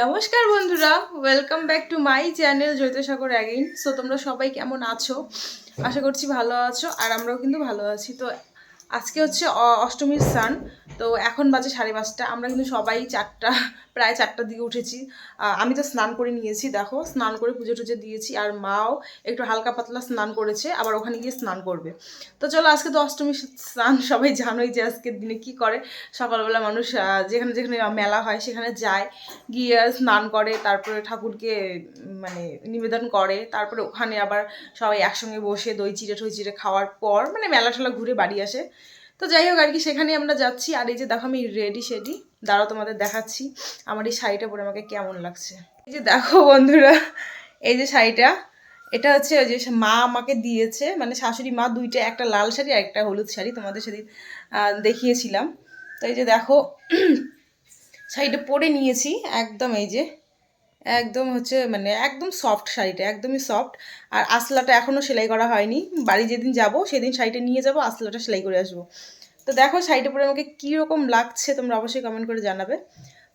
নমস্কার বন্ধুরা welcome back to my channel Jyotisagar again so তোমরা সবাই কেমন আছো? আশা করছি ভালো আছো, আর আমরাও কিন্তু ভালো আছি। তো আজকে হচ্ছে অষ্টমীর স্নান, তো এখন বাজে সাড়ে পাঁচটা, আমরা কিন্তু সবাই চারটা, প্রায় চারটার দিকে উঠেছি। আমি তো স্নান করে নিয়েছি, দেখো, স্নান করে পুজো টুজো দিয়েছি, আর মাও একটু হালকা পাতলা স্নান করেছে, আবার ওখানে গিয়ে স্নান করবে। তো চলো, আজকে তো অষ্টমীর স্নান, সবাই জানোই যে আজকের দিনে কি করে। সকালবেলা মানুষ যেখানে যেখানে মেলা হয়, সেখানে যায়, গিয়ে স্নান করে, তারপরে ঠাকুরকে মানে নিবেদন করে, তারপরে ওখানে আবার সবাই একসঙ্গে বসে দই চিড়ে টই চিড়ে খাওয়ার পর মানে মেলা টেলা ঘুরে বাড়ি আসে। তো যাই হোক, আর কি সেখানে আমরা যাচ্ছি। আর এই যে দেখো আমি রেডি সেডি দাঁড়াও, তোমাদের দেখাচ্ছি। আমার এই শাড়িটা পরে আমাকে কেমন লাগছে। এই যে দেখো বন্ধুরা, এই যে শাড়িটা, এটা হচ্ছে ওই যে মা আমাকে দিয়েছে। মানে শাশুড়ি মা দুইটা, একটা লাল শাড়ি আর একটা হলুদ শাড়ি। তোমাদের সেদিন দেখিয়েছিলাম। তো এই যে দেখো, শাড়িটা পরে নিয়েছি, একদম এই যে। একদম হচ্ছে মানে একদম সফট শাড়িটা একদমই সফট আর আসলাটা এখনও সেলাই করা হয়নি। বাড়ি যেদিন যাব সেদিন শাড়িটা নিয়ে যাব আসলাটা সেলাই করে আসব। তো দেখো শাড়িটা পরে আমাকে কীরকম লাগছে তোমরা অবশ্যই কমেন্ট করে জানাবে।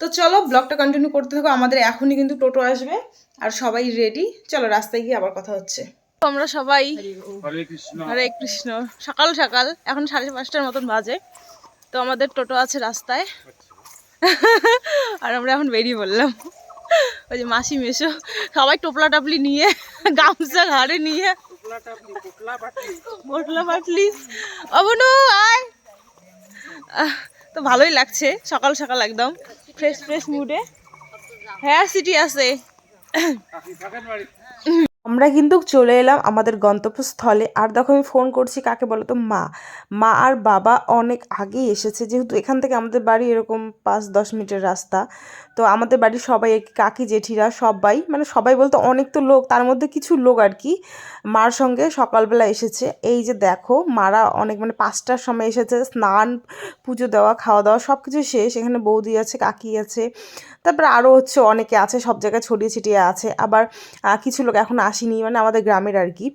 তো চলো ব্লগটা কন্টিনিউ করতে থাকো আমাদের এখনই কিন্তু টোটো আসবে। আর সবাই রেডি চলো রাস্তায় গিয়ে আবার কথা হচ্ছে। আমরা সবাই হরে কৃষ্ণ। কৃষ্ণ। সকাল সকাল এখন সাড়ে পাঁচটার মতন বাজে। তো আমাদের টোটো আছে রাস্তায়। আর আমরা এখন বেরিয়ে বললাম ওই যে মাসি মেশো সবাই টোপলা টাপলি নিয়ে, গামছা ঘাড়ে নিয়ে। পোটলা পাটলি অবনু আয়। তো ভালোই লাগছে, সকাল সকাল একদম। ফ্রেশ ফ্রেশ মুডে হ্যাঁ সিটি আছে। আমরা কিন্তু চলে এলাম আমাদের গন্তব্যস্থলে। আর দেখো আমি ফোন করছি কাকে বলো তো? মা। মা আর বাবা অনেক আগেই এসেছে। যেহেতু এখান থেকে আমাদের বাড়ি এরকম পাঁচ, দশ মিনিটের রাস্তা। তো আমাদের বাড়ির সবাই কাকি, জেঠিরা সবাই মানে সবাই বলতে অনেক তো লোক, তার মধ্যে কিছু লোক আর কি মার সঙ্গে সকালবেলা এসেছে। এই যে দেখো, মারা অনেক মানে পাঁচটার সময় এসেছে, স্নান, পুজো দেওয়া, খাওয়া দাওয়া সব কিছু শেষ। এখানে বৌদি আছে, কাকি আছে। তারপরে আরও হচ্ছে অনেকে আছে, সব জায়গায় ছড়িয়ে ছিটিয়ে আছে। আবার কিছু লোক এখন আসেনি মানে আমাদের গ্রামের আর কি।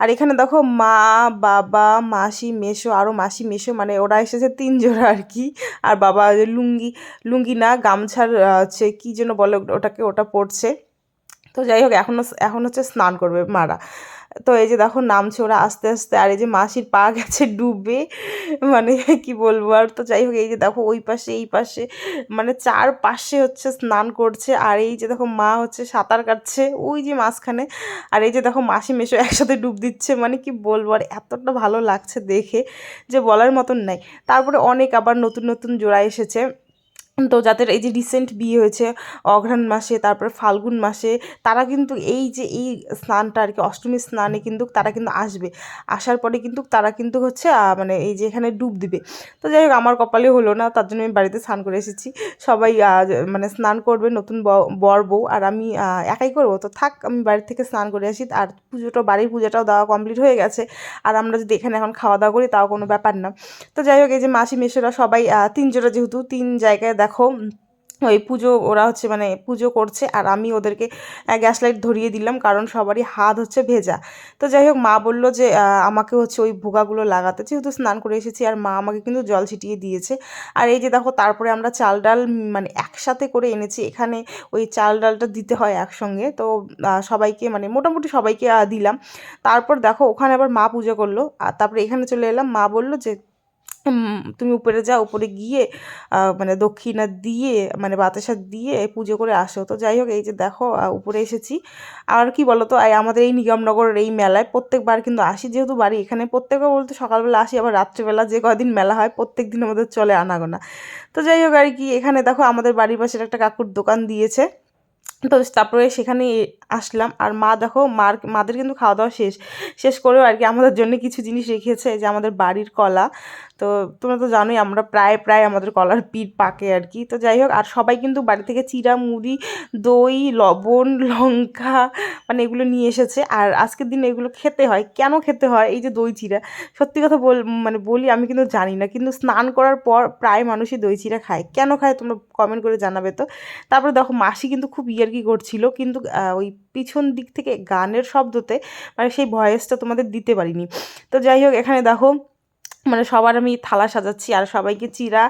আর এখানে দেখো মা, বাবা, মাসি মেশো আরও মাসি মেশো মানে ওরা এসেছে তিন জোড়া আর কি। আর বাবা লুঙ্গি লুঙ্গি না, গামছার হচ্ছে কী যেন বলে ওটাকে, ওটা পড়ছে তো যাই হোক, এখন এখন হচ্ছে স্নান করবে মারা। তো এই যে দেখো নামছে ওরা আস্তে আস্তে, আর এই যে মাসির পা গেছে ডুবে মানে কি বলব আর, তো যাই হোক এই যে দেখো ওই পাশে, এই পাশে মানে চার পাশে হচ্ছে স্নান করছে, আর এই যে দেখো মা হচ্ছে সাঁতার কাটছে ওই যে মাঝখানে, আর এই যে দেখো মাসি মেশো একসাথে ডুব দিচ্ছে মানে কি বলব আর, এতটা ভালো লাগছে দেখে যে বলার মতন নাই। তারপরে অনেক আবার নতুন নতুন জোড়া এসেছে। তো যাদের এই যে রিসেন্ট বিয়ে হয়েছে অঘ্রাণ মাসে তারপরে ফাল্গুন মাসে তারা কিন্তু এই যে এই স্নানটা আর কি অষ্টমীর স্নানে কিন্তু তারা কিন্তু আসবে। আসার পরে কিন্তু তারা কিন্তু হচ্ছে মানে এই যে এখানে ডুব দিবে। তো যাই হোক আমার কপালে হলো না তার জন্য আমি বাড়িতে স্নান করে এসেছি। সবাই মানে স্নান করবে নতুন বর বউ আর আমি একাই করব। তো থাক আমি বাড়ি থেকে স্নান করে আসি আর পুজোটা বাড়ির পুজোটাও দেওয়া কমপ্লিট হয়ে গেছে। আর আমরা যদি এখানে এখন খাওয়া দাওয়া করি তাও কোনো ব্যাপার না। তো যাই হোক এই যে মাসি মেশোরা সবাই আহ, তিন জোড়া যেহেতু তিন জায়গায় দেখো ওই পুজো, ওরা হচ্ছে মানে পুজো করছে আর আমি ওদেরকে গ্যাস লাইট ধরিয়ে দিলাম কারণ সবারই হাত হচ্ছে ভেজা। তো যাই হোক, মা বলল যে আমাকে হচ্ছে ওই ভোগাগুলো লাগাতে। যেহেতু স্নান করে এসেছি আর মা আমাকে কিন্তু জল ছিটিয়ে দিয়েছে। আর এই যে দেখো, তারপরে আমরা চাল ডাল মানে একসাথে করে এনেছি। এখানে ওই চাল ডালটা দিতে হয় একসঙ্গে। তো সবাইকে মানে মোটামুটি সবাইকে দিলাম। তারপর দেখো, ওখানে আবার মা পুজো করল। আর তারপরে এখানে চলে এলাম। মা বলল যে তুমি উপরে যাও, উপরে গিয়ে মানে দক্ষিণা দিয়ে মানে বাতাসা দিয়ে পুজো করে আসো। তো যাই হোক, এই যে দেখো উপরে এসেছি। আর কি বলো তো আমাদের এই নিগমনগরের এই মেলায় প্রত্যেকবার কিন্তু আসি, যেহেতু বাড়ি এখানে। প্রত্যেকবার বলতে সকালবেলা আসি, আবার রাত্রেবেলা যে কদিন মেলা হয়, প্রত্যেক দিন আমাদের চলে আনাগোনা। তো যাই হোক, আর কি, এখানে দেখো, আমাদের বাড়ির পাশের একটা কাকুর দোকান দিয়েছে। তো তারপরে সেখানে আসলাম। আর মা দেখো, মার, মাদের কিন্তু খাওয়া দাওয়া শেষ। শেষ করেও আর কি আমাদের জন্য কিছু জিনিস রেখেছে যে আমাদের বাড়ির কলা। তো তোমরা তো জানোই আমরা প্রায় প্রায় আমাদের কলার পিঠ পাকে আর কি। তো যাই হোক, আর সবাই কিন্তু বাড়ি থেকে চিরা, মুড়ি, দই, লবণ, লঙ্কা মানে এগুলো নিয়ে এসেছে। আর আজকের দিনে এগুলো খেতে হয়। কেন খেতে হয়? এই যে দই চিরা। সত্যি কথা বল মানে বলি, আমি কিন্তু জানি না। কিন্তু স্নান করার পর প্রায় মানুষই দই চিরা খায়। কেন খায় তোমরা কমেন্ট করে জানাবে তো? তারপরে দেখো, মাসি কিন্তু খুব ইয়ার্কি করছিল। কিন্তু ওই পিছন দিক থেকে গানের শব্দতে মানে সেই ভয়েসটা তোমাদের দিতে পারিনি। তো যাই হোক, এখানে দেখো মানে সবার আমি থালা সাজাচ্ছি, আর সবাইকে চিরা,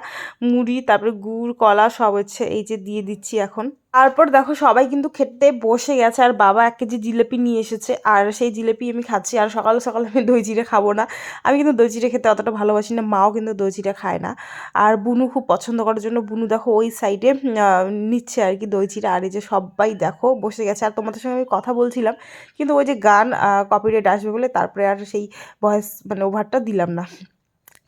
মুড়ি, তারপরে গুড়, কলা সব হচ্ছে এই যে দিয়ে দিচ্ছি এখন। তারপর দেখো সবাই কিন্তু খেতে বসে গেছে, আর বাবা এক কেজি জিলেপি নিয়ে এসেছে, আর সেই জিলেপি আমি খাচ্ছি, আর সকাল সকাল আমি দই চিড়ে খাব না। আমি কিন্তু দই চিড়ে খেতে অতটা ভালোবাসি না, মাও কিন্তু দই চিড়ে খায় না। আর বুনু খুব পছন্দ করার জন্য বুনু দেখো ওই সাইডে নিচ্ছে আর কি দই চিড়ে। আর এই যে সবাই দেখো বসে গেছে, আর তোমাদের সঙ্গে আমি কথা বলছিলাম, কিন্তু ওই যে গান কপিরাইট আসবে বলে, তারপরে আর সেই ভয়েস মানে ওভারটা দিলাম না।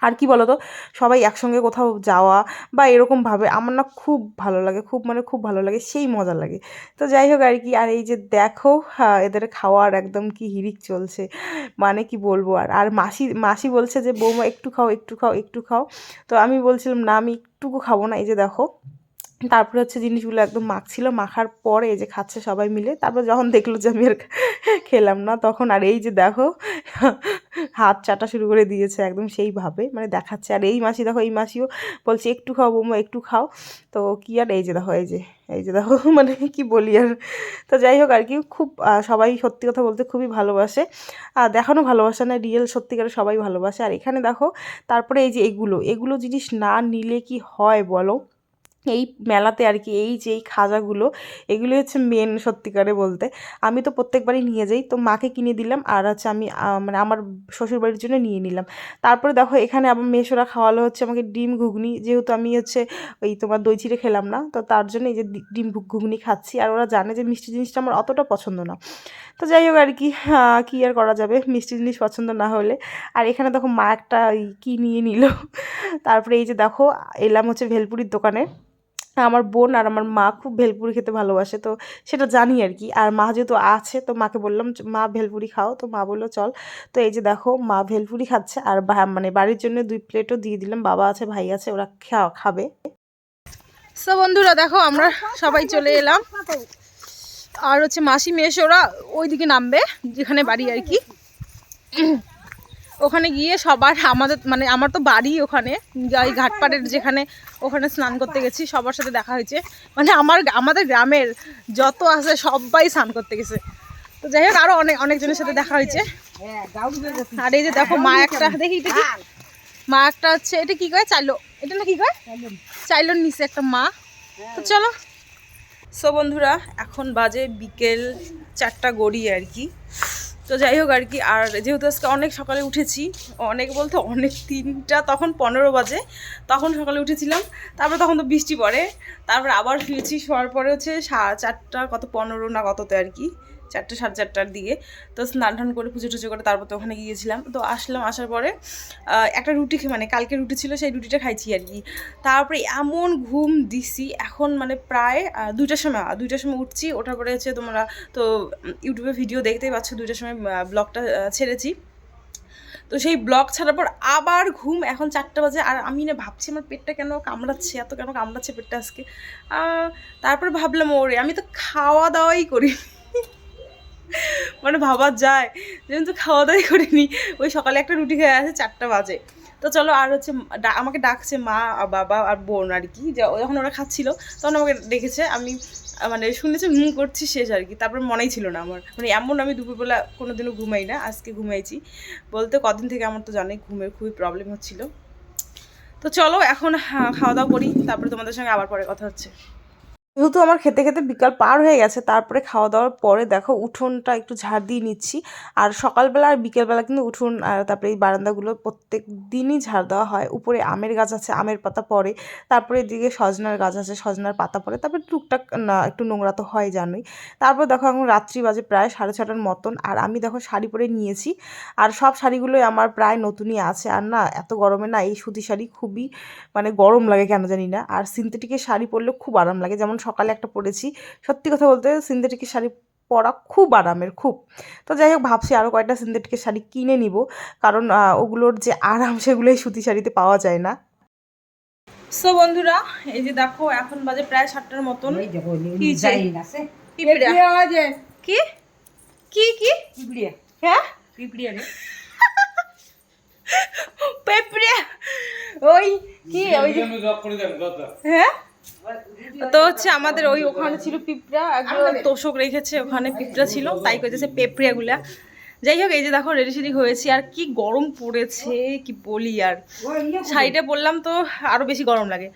আর কি বলো তো সবাই একসঙ্গে কোথাও যাওয়া বা এরকমভাবে আমার না খুব ভালো লাগে, খুব মানে খুব ভালো লাগে, সেই মজা লাগে। তো যাই হোক আর কি, আর এই যে দেখো এদের খাওয়ার একদম কি হিরিক চলছে। মানে কি বলব আর আর মাসি মাসি বলছে যে, বৌমা, একটু খাও একটু খাও একটু খাও। তো আমি বলছিলাম, না, আমি একটুকু খাব না। এই যে দেখো, তারপরে হচ্ছে জিনিসগুলো একদম মাখছিল, মাখার পরে এই যে খাচ্ছে সবাই মিলে। তারপর যখন দেখল যে আমি আর খেলাম না, তখন আর এই যে দেখো হাত চাটা শুরু করে দিয়েছে একদম সেইভাবে। মানে দেখাচ্ছে, আর, এই মাসি দেখো, এই মাসিও বলছে, একটু খাও বৌমা, একটু খাও। তো কি আর, এই যে দেখো, এই যে এই যে দেখো মানে কি বলি আর। তো যাই হোক আর কি, খুব সবাই সত্যি কথা বলতে খুবই ভালোবাসে। আর দেখানো ভালোবাসা না, রিয়েল সত্যিকারে সবাই ভালোবাসে। আর এখানে দেখো, তারপরে এই যে এগুলো এগুলো জিনিস না নিলে কি হয় বলো? এই মেলাতে আর কি, এই যে এই খাজাগুলো এগুলো হচ্ছে মেন সত্যিকারে বলতে। আমি তো প্রত্যেকবারই নিয়ে যাই, তো মাকে কিনে দিলাম আর হচ্ছে আমি মানে আমার শ্বশুরবাড়ির জন্য নিয়ে নিলাম। তারপরে দেখো এখানে আবার মেশোরা খাওয়ালো হচ্ছে আমাকে ডিম ঘুগনি, যেহেতু আমি হচ্ছে ওই তোমার দই চিড়ে খেলাম না, তো তার জন্য এই যে ডিম ঘুগনি খাচ্ছি আর ওরা জানে যে মিষ্টি জিনিসটা আমার অতটা পছন্দ না। তো যাই হোক আর কি কী আর করা যাবে, মিষ্টি জিনিস পছন্দ না হলে। আর এখানে দেখো মা একটা কি নিয়ে নিল, তারপরে এই যে দেখো, এলাম হচ্ছে ভেলপুরির দোকানে। আমার বোন আর আমার মা খুব ভেলপুরি খেতে ভালোবাসে, তো সেটা জানি আর কি। আর মা যেহেতু আছে, তো মাকে বললাম মা, ভেলপুরি খাও। তো মা বলল, চল। তো এই যে দেখো, মা ভেলপুরি খাচ্ছে আর মানে বাড়ির জন্য দুই প্লেটও দিয়ে দিলাম, বাবা আছে, ভাই আছে, ওরা খা- খাবে। সো বন্ধুরা, দেখো আমরা সবাই চলে এলাম। আর হচ্ছে মাসি মেশ ওরা ওইদিকে নামবে, যেখানে বাড়ি আর কি। ওখানে গিয়ে সবার আমাদের মানে আমার তো বাড়ি ওখানে ওই ঘাটপাড়ের যেখানে ওখানে স্নান করতে গেছি, সবার সাথে দেখা হয়েছে। মানে আমার আমাদের গ্রামের যত আছে সবাই স্নান করতে গেছে। তো যাই হোক আরও অনেক অনেকজনের সাথে দেখা হয়েছে। আর এই যে দেখো, মা একটা, দেখি কি? মা একটা হচ্ছে, এটা কি কয়? চাইলো, এটা না কি কয়? চাইলোর নিচে একটা মা। তো চলো। সো বন্ধুরা, এখন বাজে বিকেল চারটা গড়িয়ে আর কি। তো যাই হোক আর কি, আর যেহেতু আজকে অনেক সকালে উঠেছি, অনেক বলতে অনেক তিনটা, তখন পনেরো বাজে, তখন সকালে উঠেছিলাম, তারপরে তখন তো বৃষ্টি পড়ে, তারপরে আবার শুয়েছি শোয়ার পরে হচ্ছে সাড়ে চারটা কত পনেরো না কততে আর কি চারটে, সাড়ে চারটার দিকে। তো স্নান টান করে পুজো টুজো করে তারপর তো ওখানে গিয়েছিলাম। তো আসলাম, আসার পরে একটা রুটি খে- মানে কালকে রুটি ছিল, সেই রুটিটা খাইছি আর কি। তারপরে এমন ঘুম দিছি, এখন মানে প্রায় দুইটার সময় দুইটার সময় উঠছি, ওঠার পরে হচ্ছে তোমরা তো ইউটিউবে ভিডিও দেখতেই পাচ্ছ, দুইটার সময় ব্লগটা ছেড়েছি। তো সেই ব্লগ ছাড়ার পর আবার ঘুম, এখন চারটা বাজে, আর আমি না ভাবছি আমার পেটটা কেন কামড়াচ্ছে, এত কেন কামড়াচ্ছে পেটটা আজকে। তারপর ভাবলাম, ওরে, আমি তো খাওয়া দাওয়াই করি। মানে ভাবা যায়। যেহেতু খাওয়া দাওয়াই করিনি ওই সকালে একটা রুটি খেয়ে আছে চারটা বাজে। তো চলো আর হচ্ছে আমাকে ডাকছে মা বাবা আর বোন আর কি যখন ওরা খাচ্ছিল তখন আমাকে ডেকেছে। আমি মানে শুনেছি হুম করছি শেষ আর কি তারপর মনেই ছিল না আমার। মানে এমন আমি দুপুরবেলা কোনোদিনও ঘুমাই না আজকে ঘুমাইছি। বলতে কদিন থেকে আমার তো জানোই ঘুমের খুবই প্রবলেম হচ্ছিল। তো চলো এখন হ্যাঁ, খাওয়া দাওয়া করি তারপরে তোমাদের সঙ্গে আবার পরে কথা হচ্ছে। যেহেতু আমার খেতে খেতে বিকাল পার হয়ে গেছে, তারপরে খাওয়া দাওয়ার পরে দেখো উঠোনটা একটু ঝাড় দিয়ে নিচ্ছি। আর সকালবেলা আর বিকেলবেলা কিন্তু উঠোন, আর তারপরে এই বারান্দাগুলো প্রত্যেক দিনই ঝাড় দেওয়া হয়। উপরে আমের গাছ আছে, আমের পাতা পড়ে, তারপরে এদিকে সজনার গাছ আছে, সজনার পাতা পড়ে, তারপরে টুকটাক না, একটু নোংরা তো হয় জানোই। তারপর দেখো এখন রাত্রি বাজে প্রায় সাড়ে ছটার মতন, আর আমি দেখো শাড়ি পরে নিয়েছি। আর সব শাড়িগুলোই আমার প্রায় নতুনই আছে, আর না, এত গরমে না এই সুতি শাড়ি খুবই মানে গরম লাগে কেন জানি না। আর সিনথেটিকের শাড়ি পরলে খুব আরাম লাগে, যেমন সকালে একটা পরেছি সত্যি কথা বলতে সিনথেটিকের শাড়ি পরা খুব আরামের খুব। তো যাই হোক ভাবছি আরও কয়েকটা সিনথেটিকের শাড়ি কিনে নিব কারণ ওগুলোর যে আরাম সেগুলোই সুতি শাড়িতে পাওয়া যায় না। সো বন্ধুরা এই যে দেখো এখন বাজে প্রায় সাতটার মতন। কি। কি? কি কি? হ্যাঁ? পেঁপড়ে ওই কি ওই হ্যাঁ? তো হচ্ছে আমাদের ওই ওখানে ছিল পিঁপড়া, একজন তোষক রেখেছে ওখানে পিঁপড়া ছিল, তাই কইতেছে পেঁপড়িয়াগুলা। যাই হোক, এই যে দেখো রেডি সেডি হয়েছি, আর কি গরম পড়েছে, কি বলি আর। শাড়িটা বললাম তো আরও বেশি গরম লাগে।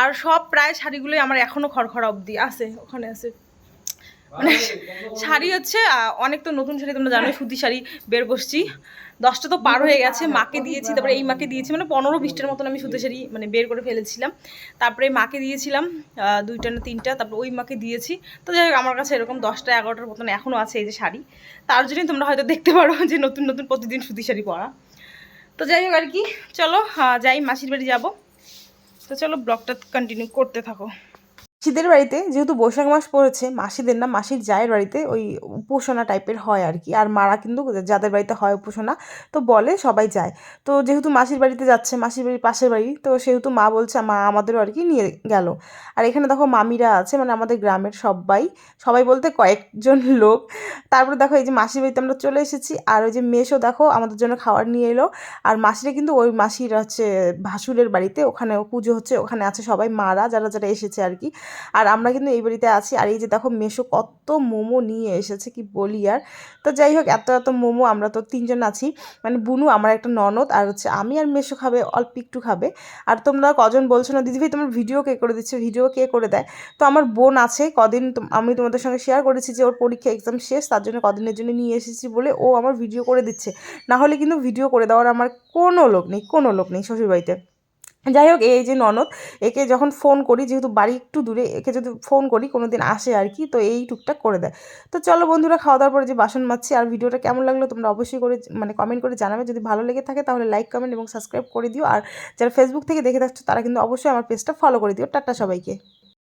আর সব প্রায় শাড়িগুলোই আমার এখনও খড়খড়া অবধি আছে, ওখানে আছে। মানে শাড়ি হচ্ছে অনেক তো নতুন শাড়ি, তোমরা জানো সুতি শাড়ি বের করছি দশটা তো পার হয়ে গেছে, মাকে দিয়েছি, তারপরে এই মাকে দিয়েছি মানে পনেরো বিশটার মতন আমি সুতি শাড়ি মানে বের করে ফেলেছিলাম। তারপরে মাকে দিয়েছিলাম দুইটা না তিনটা, তারপরে ওই মাকে দিয়েছি। তো যাই হোক, আমার কাছে এরকম দশটা, এগারোটার মতন এখনও আছে এই যে শাড়ি। তার জন্যই তোমরা হয়তো দেখতে পারো যে নতুন নতুন প্রতিদিন সুতি শাড়ি পরা। তো যাই হোক আর কি, চলো যাই, মাসির বাড়ি যাব। তো চলো, ব্লগটা কন্টিনিউ করতে থাকো। মাসিদের বাড়িতে যেহেতু বৈশাখ মাস পড়েছে, মাসিদের না, মাসির জায়ের বাড়িতে ওই উপাসনা টাইপের হয় আর কি। আর মারা কিন্তু যাদের বাড়িতে হয় উপাসনা, তো বলে সবাই যায়। তো যেহেতু মাসির বাড়িতে যাচ্ছে, মাসির বাড়ির পাশের বাড়ি, তো সেহেতু মা বলছে, মা, আমাদেরও আর কি নিয়ে গেল। আর এখানে দেখো মামিরা আছে মানে আমাদের গ্রামের সবাই সবাই বলতে কয়েকজন লোক। তারপরে দেখো এই যে মাসির বাড়িতে আমরা চলে এসেছি, আর ওই যে মেশো দেখো আমাদের জন্য খাবার নিয়ে এলো। আর মাসিরা কিন্তু ওই মাসির হচ্ছে ভাসুরের বাড়িতে ওখানে পুজো হচ্ছে, ওখানে আছে সবাই মারা, যারা যারা এসেছে আর কি। আর আমরা কিন্তু এই বাড়িতে আছি। আর এই যে দেখো, মেশো কত মোমো নিয়ে এসেছে, কি বলি আর। তো যাই হোক, এত এত মোমো, আমরা তো তিনজন আছি। মানে বুনু আমার একটা ননদ, আর হচ্ছে আমি আর মেশো খাবে, অল্প একটু খাবে। আর তোমরা কজন বলছো না, দিদিভাই, তোমার ভিডিও কে করে দিচ্ছে? ভিডিও কে করে দেয়? তো আমার বোন আছে, কদিন আমি তোমাদের সঙ্গে শেয়ার করেছি যে ওর পরীক্ষা এক্সাম শেষ, তার জন্য কদিনের জন্য নিয়ে এসেছি বলে ও আমার ভিডিও করে দিচ্ছে। না হলে কিন্তু ভিডিও করে দেওয়ার আমার কোনো লোক নেই, কোনো লোক নেই শ্বশুরবাড়িতে। যাই হোক, এই যে ননদ, একে যখন ফোন করি, যেহেতু বাড়ি একটু দূরে, একে যদি ফোন করি কোনো দিন আসে আর কি, তো এই টুকটাক করে দেয়। তো চলো বন্ধুরা খাওয়া দাওয়ার পরে যে বাসন মাছি আর ভিডিওটা কেমন লাগল, তোমরা অবশ্যই করে মানে কমেন্ট করে জানাবে। যদি ভালো লেগে থাকে, তাহলে লাইক কমেন্ট এবং সাবস্ক্রাইব করে দিও। আর যারা ফেসবুক থেকে দেখে থাকছো, তারা কিন্তু অবশ্যই আমার পেজটা ফলো করে দিও। টাটা সবাইকে।